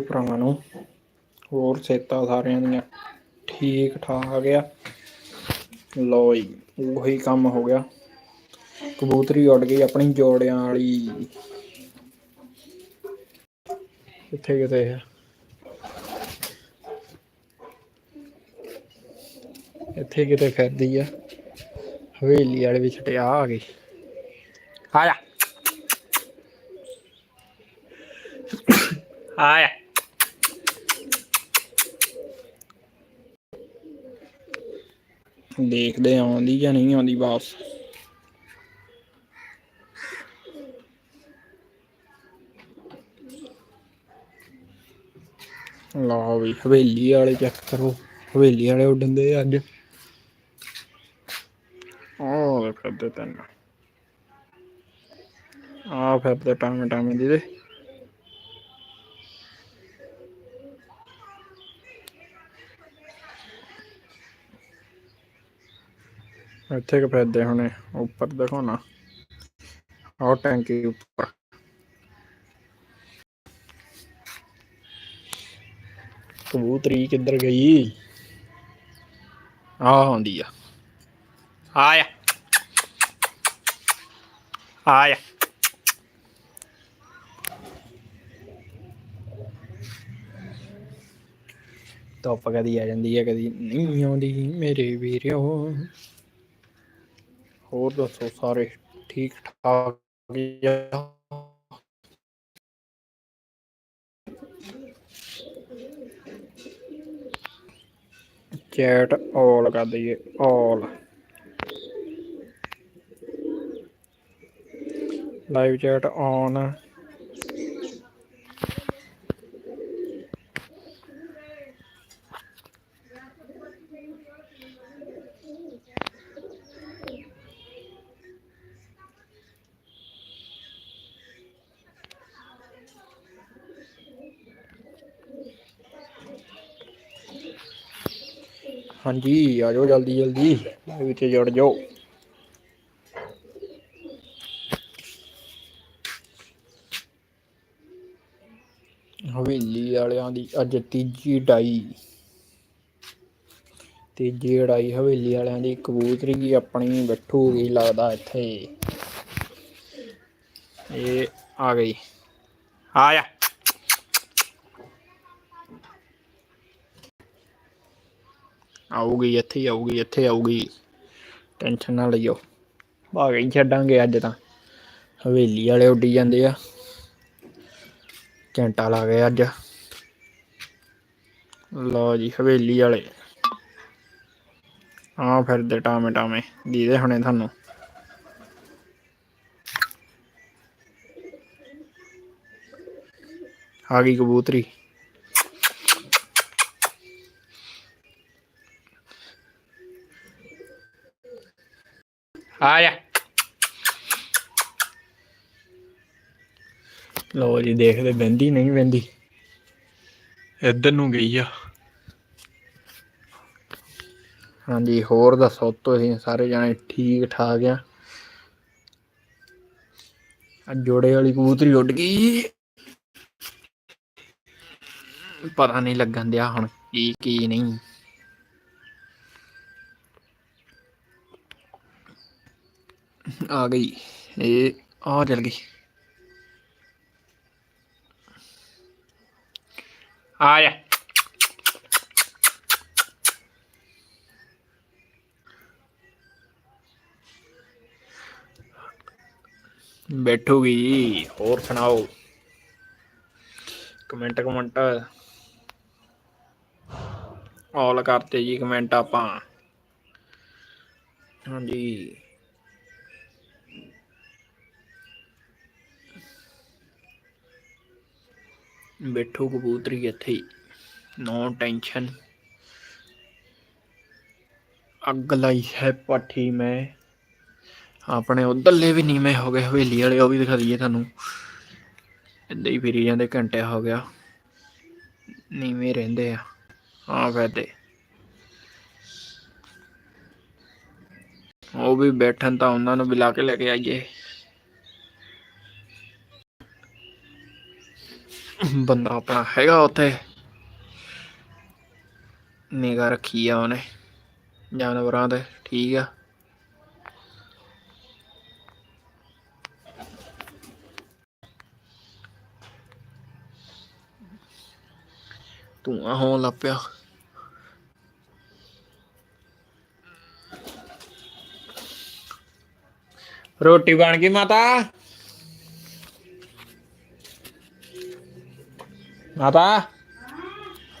ਭਰਾਵਾਂ ਨੂੰ ਹੋਰ ਸੇਤਾ ਸਾਰਿਆਂ ਦੀਆਂ ਠੀਕ ਠਾਕ ਆ ਲੋ ਜੀ, ਉਹੀ ਕੰਮ ਹੋ ਗਿਆ। ਕਬੂਤਰੀ ਉੱਡ ਗਈ ਆਪਣੀ ਜੋੜਿਆਂ ਵਾਲੀ। ਕਿੱਥੇ ਕਿਤੇ ਹੈ ਇੱਥੇ ਕਿਤੇ ਫਿਰਦੀ ਆ। ਹਵੇਲੀ ਵਾਲੇ ਵਿੱਚ ਟਿਆ ਆ ਗਈ। ਆ ਜਾ। ਆ ਜਾ। ਦੇਖਦੇ ਆਉਂਦੀ ਜਾਂ ਨਹੀਂ ਆਉਂਦੀ ਵਾਪਸ? ਲਓ ਵੀ, ਹਵੇਲੀ ਵਾਲੇ ਚੈੱਕ ਕਰੋ। ਹਵੇਲੀ ਵਾਲੇ ਉੱਡਣ ਦੇ ਅੱਜ। ਆਹ ਫਿਰਦੇ ਤੈਨ। ਆ ਫਿਰਦੇ ਟਾਵੇਂ ਟਾਵੇਂ ਦੀ ਦੇ ਇੱਥੇ ਕਿ ਫਿਰਦੇ ਹੋਣੇ, ਉੱਪਰ ਦੇਖੋ ਨਾ ਆਹ ਟੈਂਕੀ ਉੱਪਰ। ਕਬੂਤਰੀ ਕਿੱਧਰ ਗਈ? ਆ ਆਉਂਦੀ ਆ। ਆਇਆ। ਆਇਆ। ਧੁੱਪ ਕਦੀ ਆ ਜਾਂਦੀ ਹੈ ਕਦੀ ਨਹੀਂ ਆਉਂਦੀ ਮੇਰੇ ਵੀਰਿਓ। ਹੋਰ ਦੱਸੋ ਸਾਰੇ ਠੀਕ ਠਾਕ ਆ ਚੈਟ ਆਲ ਕਰ ਦਈਏ ਆਲ। ਲਾਈਵ ਚੈਟ ਔਨ ਹਾਂਜੀ ਆ ਜਾਓ ਜਲਦੀ। ਜਲਦੀ ਲਾਈਵ ਜੁੜ ਜਾਓ। ਹਵੇਲੀ ਵਾਲਿਆਂ ਦੀ ਅੱਜ ਤੀਜੀ ਡਾਈ। ਤੀਜੀ ਡਾਈ ਹਵੇਲੀ ਵਾਲਿਆਂ ਦੀ, ਕਬੂਤਰੀ ਆਪਣੀ ਬੈਠੂਗੀ ਲੱਗਦਾ ਇੱਥੇ। ਇਹ ਆ ਗਈ। ਆ ਆਊਗੀ, ਇੱਥੇ ਹੀ ਆਊਗੀ, ਇੱਥੇ ਆਊਗੀ। ਟੈਨਸ਼ਨ ਨਾ ਲਈਓ। ਭਾਗ ਹੀ ਛੱਡਾਂਗੇ ਅੱਜ ਤਾਂ। ਹਵੇਲੀ ਵਾਲੇ ਉੱਡੀ ਜਾਂਦੇ ਆ। ਘੰਟਾ ਲਾ ਗਏ ਅੱਜ। ਲਓ ਜੀ, ਹਵੇਲੀ ਵਾਲੇ। ਆ ਫਿਰਦੇ ਟਾਮੇ ਟਾਵੇਂ। ਦੀਦੇ ਹੁਣੇ ਤੁਹਾਨੂੰ। ਆ ਗਈ ਕਬੂਤਰੀ। ਆ ਜਾ ਲੋ ਜੀ ਦੇਖਦੇ ਬਹਿੰਦੀ ਨਹੀਂ ਬਹਿੰਦੀ ਇੱਧਰ ਨੂੰ ਗਈ ਆ ਹਾਂਜੀ ਹੋਰ ਦੱਸੋ ਤੁਸੀਂ ਸਾਰੇ ਜਾਣੇ ਠੀਕ ਠਾਕ ਆ ਆ ਜੋੜੇ ਵਾਲੀ ਕਬੂਤਰੀ ਉੱਡ ਗਈ ਪਤਾ ਨਹੀਂ ਲੱਗਣ ਦਿਆ ਹੁਣ ਕੀ ਕੀ ਨਹੀਂ ਆ ਗਈ। ਇਹ ਆ ਚਲ ਗਈ। ਆ ਜਾ। ਬੈਠੂਗੀ। ਹੋਰ ਸੁਣਾਓ? Comment comment. ਆਲ ਕਰਤੇ ਜੀ ਕਮੈਂਟ ਆਪਾਂ। ਹਾਂਜੀ। ਬੈਠੋ ਕਬੂਤਰੀ ਇੱਥੇ ਹੀ। No tension. ਅੱਗ ਲਾਈ ਹੈ ਪਾਠੀ ਮੈਂ। ਆਪਣੇ ਉਧਰਲੇ ਵੀ ਨੀਵੇਂ ਹੋ ਗਏ, ਹਵੇਲੀ ਵਾਲੇ ਉਹ ਵੀ ਦਿਖਾ ਦਈਏ ਤੁਹਾਨੂੰ। ਇੱਦਾਂ ਹੀ ਫਿਰੀ ਜਾਂਦੇ, ਘੰਟੇ ਹੋ ਗਿਆ। ਨੀਵੇਂ ਰਹਿੰਦੇ ਆ ਹਾਂ ਫਾਇਦੇ ਉਹ ਵੀ ਬੈਠਣ ਤਾਂ ਉਹਨਾਂ ਨੂੰ ਬੁਲਾ ਕੇ ਲੈ ਕੇ ਆਈਏ। ਬੰਦਾ ਆਪਣਾ ਹੈਗਾ ਉੱਥੇ। ਨਿਗਾ ਰੱਖੀ ਆ ਉਹਨੇ। ਜਾਨਵਰਾਂ ਤੇ, ਠੀਕ ਆ। ਧੂੰਆਂ ਹੋਣ ਲੱਗ ਪਿਆ। ਰੋਟੀ ਬਣ ਗਈ ਮਾਤਾ। ਮਾਤਾ,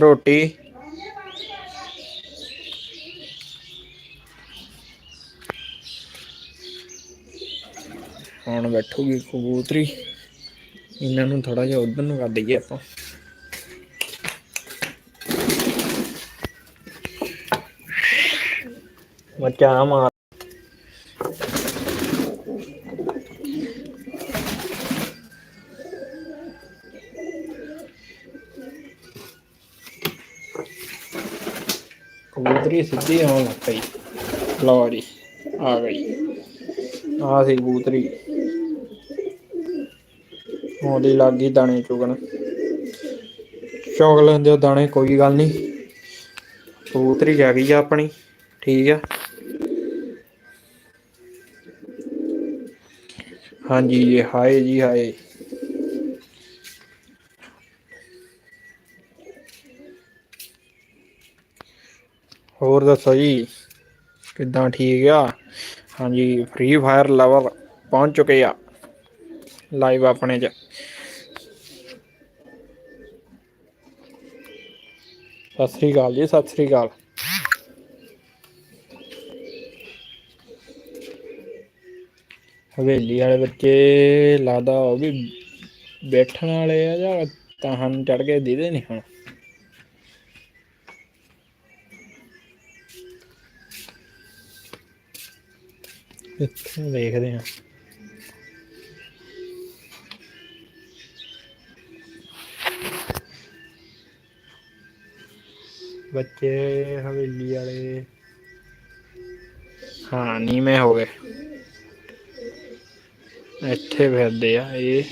ਰੋਟੀ। ਹੁਣ ਬੈਠੂਗੀ ਕਬੂਤਰੀ। ਇਹਨਾਂ ਨੂੰ ਥੋੜਾ ਜਿਹਾ ਉਧਰ ਨੂੰ ਕਰ ਦਈਏ ਆਪਾਂ। ਬੱਚਾ ਮਾਰ ਕਬੂਤਰੀ ਸਿੱਧੀ ਆਉਣ ਲੱਗ ਪਈ। ਲਓ ਜੀ ਆ ਗਈ। ਆ ਸੀ ਕਬੂਤਰੀ। ਉਹਦੀ ਲੱਗ ਦਾਣੇ ਚੁਗਣ। ਚੁਗ ਲੈਂਦੇ ਦਾਣੇ, ਕੋਈ ਗੱਲ ਨਹੀਂ। ਕਬੂਤਰੀ ਜਾ ਗਈ ਆ ਆਪਣੀ। ਠੀਕ ਆ। ਹਾਂਜੀ ਜੀ ਹਾਏ ਜੀ, ਹਾਏ। ਹੋਰ ਦੱਸੋ ਜੀ? ਕਿੱਦਾਂ ਠੀਕ ਆ? ਹਾਂਜੀ ਫ੍ਰੀ ਫਾਇਰ ਲਵਰ ਪਹੁੰਚ ਚੁੱਕੇ ਆ ਲਾਈਵ ਆਪਣੇ ਚ। ਸਤਿ ਸ੍ਰੀ ਅਕਾਲ ਜੀ, ਸਤਿ ਸ੍ਰੀ ਅਕਾਲ। ਹਵੇਲੀ ਵਾਲੇ ਬੱਚੇ ਲੱਗਦਾ ਉਹ ਵੀ ਬੈਠਣ ਵਾਲੇ ਆ ਜਾਂ ਤਾਂ ਹਨ ਚੜ ਕੇ ਦੇਦੇ ਨਹੀਂ ਹੁਣ? ਇੱਥੇ ਵੇਖਦੇ ਆ ਬੱਚੇ ਹਵੇਲੀ ਵਾਲੇ। ਹਾਂ, ਨੀਵੇਂ ਹੋ ਗਏ। ਇੱਥੇ ਫਿਰਦੇ ਆ ਇਹ।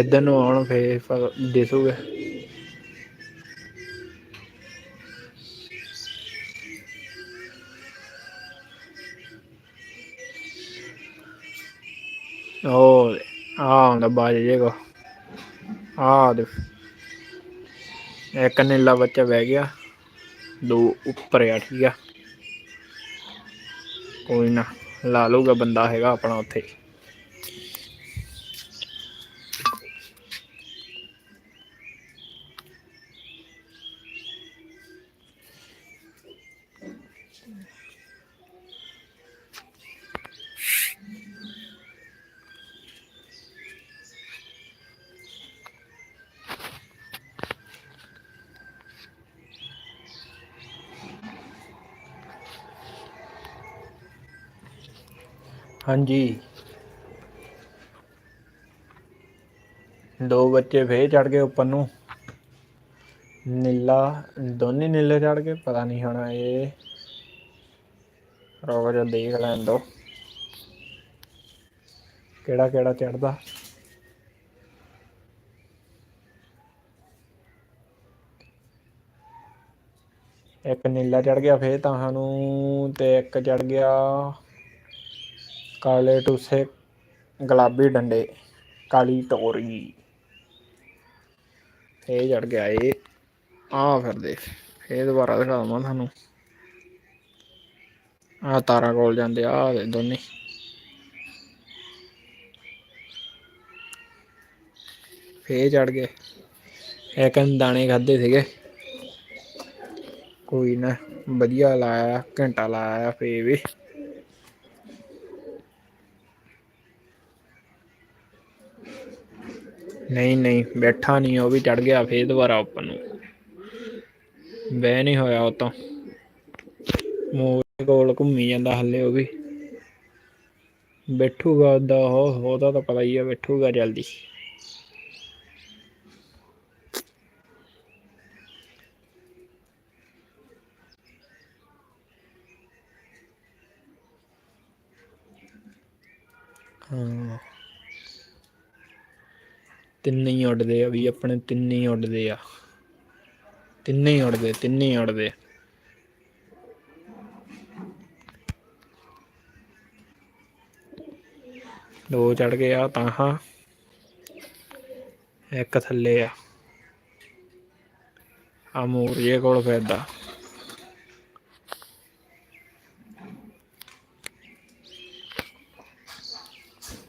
ਇਧਰ ਨੂੰ ਆਉਣ, ਫੇਰ ਪਰ ਉਹ ਆ ਹੁੰਦਾ ਬਾਜ ਜੇ ਆ ਦੇ ਇੱਕ ਨੀਲਾ ਬੱਚਾ ਬਹਿ ਗਿਆ। ਦੋ ਉੱਪਰ ਆ, ਠੀਕ ਆ। ਕੋਈ ਨਾ, ਲਾ ਲੂਗਾ ਬੰਦਾ ਹੈਗਾ ਆਪਣਾ ਉੱਥੇ। ਹਾਂਜੀ। ਦੋ ਬੱਚੇ ਫੇਰ ਚੜ ਗਏ ਉੱਪਰ ਨੂੰ। ਨੀਲਾ, ਦੋਨੇ ਨੀਲੇ ਚੜ ਗਏ, ਪਤਾ ਨਹੀਂ ਹੁਣ ਇਹ ਰੋਗ ਜਿਹਾ ਦੇਖ ਲੈਣ ਦੋ। ਕਿਹੜਾ ਕਿਹੜਾ ਚੜਦਾ ਇੱਕ ਨੀਲਾ ਚੜ ਗਿਆ ਫੇਰ ਤਾਂ ਸਾਨੂੰ ਤੇ ਇੱਕ ਚੜ ਗਿਆ ਕਾਲੇ ਟੂਸੇ, ਗੁਲਾਬੀ ਡੰਡੇ, ਕਾਲੀ ਟੋਰੀ। ਇਹ ਚੜ ਗਿਆ ਇਹ। ਆ ਫਿਰਦੇ ਇਹ ਦੁਬਾਰਾ ਦਿਖਾਵਾਂ ਤੁਹਾਨੂੰ। ਆ ਤਾਰਾ ਕੋਲ ਜਾਂਦੇ ਆ ਦੇ ਦੋਨੇ। ਫੇਰ ਚੜ ਗਏ। ਇੱਕ ਨੇ ਦਾਣੇ ਖਾਦੇ ਸੀਗੇ। ਕੋਈ ਨਾ, ਵਧੀਆ ਲਾਇਆ, ਘੰਟਾ ਲਾਇਆ ਫੇਰ ਵੀ। ਨਹੀਂ ਨਹੀਂ, ਬੈਠਾ ਨਹੀਂ, ਉਹ ਵੀ ਚੜ ਗਿਆ, ਫੇਰ ਦੁਬਾਰਾ ਉੱਪਰ ਨੂੰ। ਬਹਿ ਨਹੀਂ ਹੋਇਆ ਉਹ ਤੋਂ। ਮੋਰ ਕੋਲ ਘੁੰਮੀ ਜਾਂਦਾ ਹੱਲੇ ਉਹ ਵੀ। ਬੈਠੂਗਾ ਉਹਦਾ ਉਹ, ਉਹਦਾ ਤਾਂ ਪਤਾ ਹੀ ਆ, ਬੈਠੂਗਾ ਜਲਦੀ। ਹਾਂ। ਤਿੰਨੇ ਹੀ ਉੱਡਦੇ ਆ ਵੀ ਆਪਣੇ ਤਿੰਨ ਹੀ ਉੱਡਦੇ ਆ। ਤਿੰਨ ਹੀ ਉੱਡਦੇ, ਤਿੰਨ ਹੀ ਉੱਡਦੇ ਦੋ ਚੜ ਗਏ ਆ ਤਾਂ ਹਾਂ। ਇੱਕ ਥੱਲੇ ਆ। ਆ ਮੋਰੀਏ ਕੋਲ ਫਿਰਦਾ।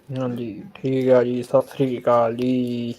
ਹਾਂਜੀ ਠੀਕ ਆ ਜੀ ਸਤਿ ਸ੍ਰੀ ਅਕਾਲ ਜੀ।